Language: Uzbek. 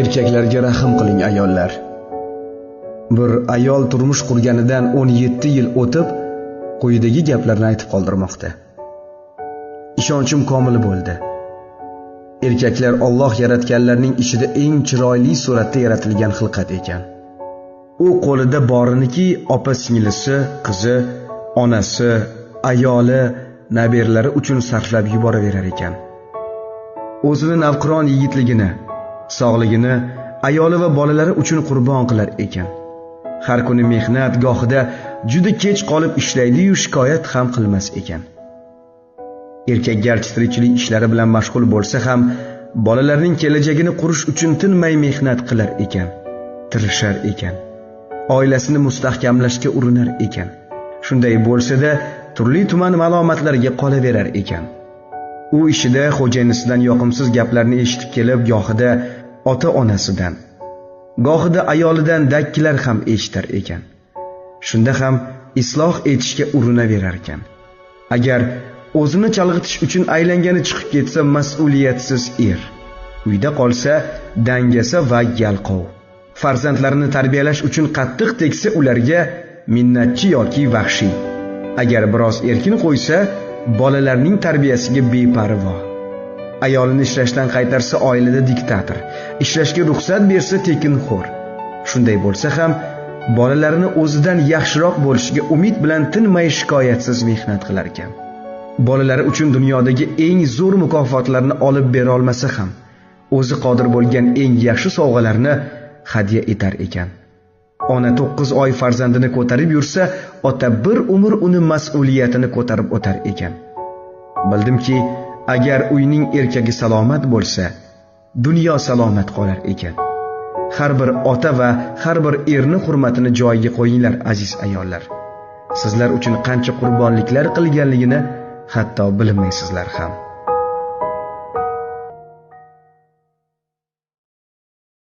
Erkaklarga rahm qiling ayollar. Bir ayol turmush qurganidan 17 yil o'tib, quyidagi gaplarni aytib qoldirmoqda. Ishonchim komil bo'ldi. Erkaklar Alloh yaratganlarning ichida eng chiroyli suratda yaratilgan xilqat ekan. U qo'lida boriniki opa-singlisi, qizi, onasi, ayoli, nabiralari uchun sarflab yuboraverar ekan. O'zini navqiron yigitligini, sog'ligini ayoli va bolalari uchun qurbon qilar ekan. Har kuni mehnat gohida juda kech qolib ishlaydi-yu shikoyat ham qilmas ekan. Erkak garchi tirikchilik ishlari bilan mashg'ul bo'lsa ham, bolalarning kelajagini qurish uchun tinmay mehnat qilar ekan, tirishar ekan. Oilasini mustahkamlashga urinar ekan. Shunday bo'lsa-da, turli-tuman malomatlarga qolaverar ekan. U ishida xo'jayinisidan yoqimsiz gaplarni eshitib kelib, gohida ota-onasidan, gohida ayolidan dakkilar ham eshitar ekan. Shunda ham isloh etishga urinaverar ekan. Agar o'zini chalg'itish uchun aylangani chiqib ketsa mas'uliyatsiz er. Uyda qolsa dangasa va yalqov. Farzandlarini tarbiyalash uchun qattiq tegsa ularga minnatchi yoki vahshiy. Agar biroz erkin qo'ysa, bolalarning tarbiyasiga beparvo. Ayolini ishlashdan qaytarsa oilada diktator, ishlashga ruxsat bersa tekinxo'r. Shunday bo'lsa ham bolalarini o'zidan yaxshiroq bo'lishiga umid bilan tinmay shikoyatsiz mehnat qilar ekan. Bolalari uchun dunyodagi eng zo'r mukofotlarni olib bera olmasa ham, o'zi qodir bo'lgan eng yaxshi sovg'alarni hadya etar ekan. Ona 9 oy farzandini ko'tarib yursa, ota bir umr uni mas'uliyatini ko'tarib o'tar ekan. Bildimki, agar uyning erkagi salomat bo'lsa, dunyo salomat qolar ekan. Har bir ota va har bir erni hurmatini joyiga qo'yinglar aziz ayollar. Sizlar uchun qancha qurbonliklar qilganligini hatto bilmaysizlar ham.